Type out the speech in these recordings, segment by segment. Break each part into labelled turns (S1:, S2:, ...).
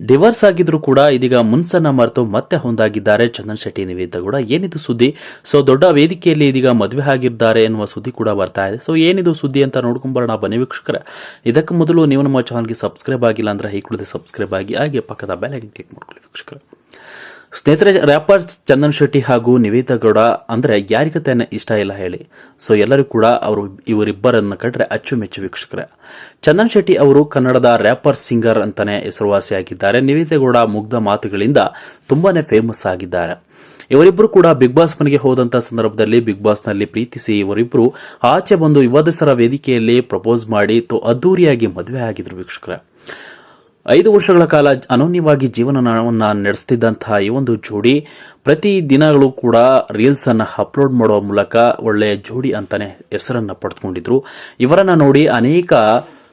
S1: Divorce ಆಗಿದ್ರು ಕೂಡ ಇದೀಗ ಮುನ್ಸನ್ನ ಮರೆತು ಮತ್ತೆ ಹೊಂದಾಗಿದ್ದಾರೆ. ಚಂದನ್ ಶೆಟ್ಟಿ ನಿವೇದ ಕೂಡ ಏನಿದು ಸುದ್ದಿ? ಸೊ ದೊಡ್ಡ ವೇದಿಕೆಯಲ್ಲಿ ಇದೀಗ ಮದುವೆ ಆಗಿದ್ದಾರೆ ಎನ್ನುವ ಸುದ್ದಿ ಕೂಡ ಬರ್ತಾ ಇದೆ. ಸೊ ಏನಿದು ಸುದ್ದಿ ಅಂತ ನೋಡ್ಕೊಂಬರೋಣ ಬನ್ನಿ ವೀಕ್ಷಕರ. ಇದಕ್ಕೆ ಮೊದಲು ನೀವು ನಮ್ಮ ಚಾನಲ್ಗೆ ಸಬ್ಸ್ಕ್ರೈಬ್ ಆಗಿಲ್ಲ ಅಂದ್ರೆ ಈ ಸಬ್ಸ್ಕ್ರೈಬ್ ಆಗಿ ಹಾಗೆ ಪಕ್ಕದ ಬೆಲ್ ಐಕನ್ ಕ್ಲಿಕ್ ಮಾಡ್ಕೊಳ್ಳಿ ವೀಕ್ಷಕರ. ಸ್ನೇಹಿತರೆ ರ್ಯಾಪರ್ಸ್ ಚಂದನ್ ಶೆಟ್ಟಿ ಹಾಗೂ ನಿವೇದಾ ಗೌಡ ಅಂದ್ರೆ ಯಾರಿ ಕಥೆಯನ್ನ ಇಷ್ಟ ಇಲ್ಲ ಹೇಳಿ. ಸೊ ಎಲ್ಲರೂ ಕೂಡ ಅವರು ಇವರಿಬ್ಬರನ್ನ ಕಂಡ್ರೆ ಅಚ್ಚುಮೆಚ್ಚು ವೀಕ್ಷಕರೇ. ಚಂದನ್ ಶೆಟ್ಟಿ ಅವರು ಕನ್ನಡದ ರ್ಯಾಪರ್ ಸಿಂಗರ್ ಅಂತಾನೆ ಹೆಸರುವಾಸಿಯಾಗಿದ್ದಾರೆ ನಿವೇದಾ ಗೌಡ ಮುಗ್ಧ ಮಾತುಗಳಿಂದ ತುಂಬಾನೇ ಫೇಮಸ್ ಆಗಿದ್ದಾರೆ. ಇವರಿಬ್ಬರು ಕೂಡ ಬಿಗ್ ಬಾಸ್ ಮನೆಗೆ ಹೋದಂತ ಸಂದರ್ಭದಲ್ಲಿ ಬಿಗ್ ಬಾಸ್ನಲ್ಲಿ ಪ್ರೀತಿಸಿ ಇವರಿಬ್ಬರು ಆಚೆ ಬಂದು ಯುವ ದಸರಾ ವೇದಿಕೆಯಲ್ಲಿ ಪ್ರಪೋಸ್ ಮಾಡಿ, ತೋ ಅದ್ದೂರಿಯಾಗಿ ಮದುವೆ ಆಗಿದ್ರು ವೀಕ್ಷಕರೇ. ಐದು ವರ್ಷಗಳ ಕಾಲ ಅನನ್ಯವಾಗಿ ಜೀವನವನ್ನ ನಡೆಸ್ತಿದ್ದಂತಹ ಈ ಒಂದು ಜೋಡಿ ಪ್ರತಿ ದಿನಗಳು ಕೂಡ ರೀಲ್ಸ್ ಅನ್ನು ಅಪ್ಲೋಡ್ ಮಾಡುವ ಮೂಲಕ ಒಳ್ಳೆಯ ಜೋಡಿ ಅಂತಾನೆ ಹೆಸರನ್ನ ಪಡೆದುಕೊಂಡಿದ್ರು ಇವರನ್ನ ನೋಡಿ ಅನೇಕ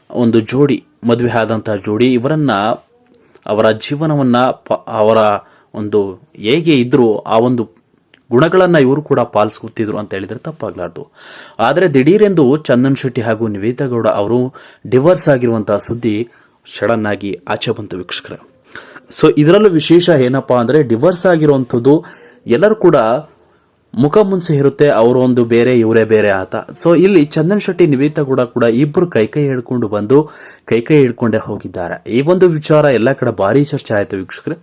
S1: ಒಂದು ಜೋಡಿ, ಮದುವೆ ಆದಂತಹ ಜೋಡಿ ಇವರನ್ನ ಅವರ ಜೀವನವನ್ನ ಅವರ ಒಂದು ಹೇಗೆ ಇದ್ರು, ಆ ಒಂದು ಗುಣಗಳನ್ನ ಇವರು ಕೂಡ ಪಾಲಿಸ್ಕೊತಿದ್ರು ಅಂತ ಹೇಳಿದ್ರೆ ತಪ್ಪಾಗಲಾರದು. ಆದರೆ ದಿಢೀರೆಂದು ಚಂದನ್ ಶೆಟ್ಟಿ ಹಾಗೂ ನಿವೇದಾ ಗೌಡ ಅವರು ಡಿವರ್ಸ್ ಆಗಿರುವಂತಹ ಸುದ್ದಿ ಸಡನ್ ಆಗಿ ಆಚೆ ಬಂತು ವೀಕ್ಷಕರ. ಸೊ ಇದರಲ್ಲೂ ವಿಶೇಷ ಏನಪ್ಪಾ ಅಂದ್ರೆ ಡಿವರ್ಸ್ ಆಗಿರುವಂಥದ್ದು ಎಲ್ಲರೂ ಕೂಡ ಮುಖ ಮುಂಚೆ ಇರುತ್ತೆ, ಅವರು ಒಂದು ಬೇರೆ, ಇವರೇ ಬೇರೆ ಆತ ಸೊ ಇಲ್ಲಿ ಚಂದನ್ ಶೆಟ್ಟಿ, ನಿವೇದಿತಾ ಕೂಡ ಕೂಡ ಇಬ್ಬರು ಕೈ ಕೈ ಹಿಡ್ಕೊಂಡು ಬಂದು ಕೈ ಕೈ ಹಿಡ್ಕೊಂಡೇ ಹೋಗಿದ್ದಾರೆ. ಈ ಒಂದು ವಿಚಾರ ಎಲ್ಲ ಕಡೆ ಭಾರಿ ಚರ್ಚೆ ಆಯಿತು ವೀಕ್ಷಕರೇ.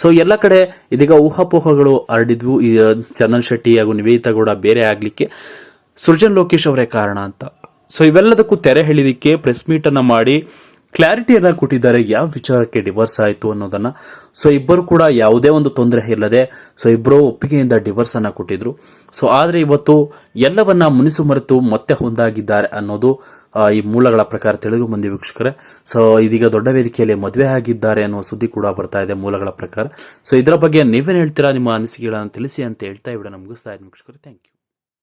S1: ಸೊ ಎಲ್ಲ ಕಡೆ ಇದೀಗ ಊಹಾಪೋಹಗಳು ಹರಡಿದ್ವು. ಈ ಚಂದನ್ ಶೆಟ್ಟಿ ಹಾಗೂ ನಿವೇದಿತಾ ಕೂಡ ಬೇರೆ ಆಗಲಿಕ್ಕೆ ಸೃಜನ್ ಲೋಕೇಶ್ ಅವರೇ ಕಾರಣ ಅಂತ. ಸೊ ಇವೆಲ್ಲದಕ್ಕೂ ತೆರೆ ಹೇಳಿದಕ್ಕೆ ಪ್ರೆಸ್ ಮೀಟ್ ಅನ್ನ ಮಾಡಿ ಕ್ಲಾರಿಟಿಯನ್ನ ಕೊಟ್ಟಿದ್ದಾರೆ. ಯಾವ ವಿಚಾರಕ್ಕೆ ಡಿವರ್ಸ್ ಆಯಿತು ಅನ್ನೋದನ್ನು. ಸೊ ಇಬ್ಬರು ಕೂಡ ಯಾವುದೇ ಒಂದು ತೊಂದರೆ ಇಲ್ಲದೆ ಸೊ ಇಬ್ಬರು ಒಪ್ಪಿಗೆಯಿಂದ ಡಿವರ್ಸನ್ನು ಕೊಟ್ಟಿದ್ರು. ಸೊ ಆದರೆ ಇವತ್ತು ಎಲ್ಲವನ್ನ ಮುನಿಸು ಮರೆತು ಮತ್ತೆ ಹೊಂದಾಗಿದ್ದಾರೆ ಅನ್ನೋದು ಈ ಮೂಲಗಳ ಪ್ರಕಾರ ತಿಳಿದು ಬಂದಿ ವೀಕ್ಷಕರೇ. ಸೊ ಇದೀಗ ದೊಡ್ಡ ವೇದಿಕೆಯಲ್ಲಿ ಮದುವೆ ಆಗಿದ್ದಾರೆ ಅನ್ನೋ ಸುದ್ದಿ ಕೂಡ ಬರ್ತಾ ಇದೆ ಮೂಲಗಳ ಪ್ರಕಾರ. ಸೊ ಇದರ ಬಗ್ಗೆ ನೀವೇನು ಹೇಳ್ತೀರಾ? ನಿಮ್ಮ ಅನಿಸಿಕೆಗಳನ್ನು ತಿಳಿಸಿ ಅಂತ ಹೇಳ್ತಾ ಇವಡ ಮುಗಿಸ್ತಾ ಇದ್ದೀನಿ ವೀಕ್ಷಕರು. Thank you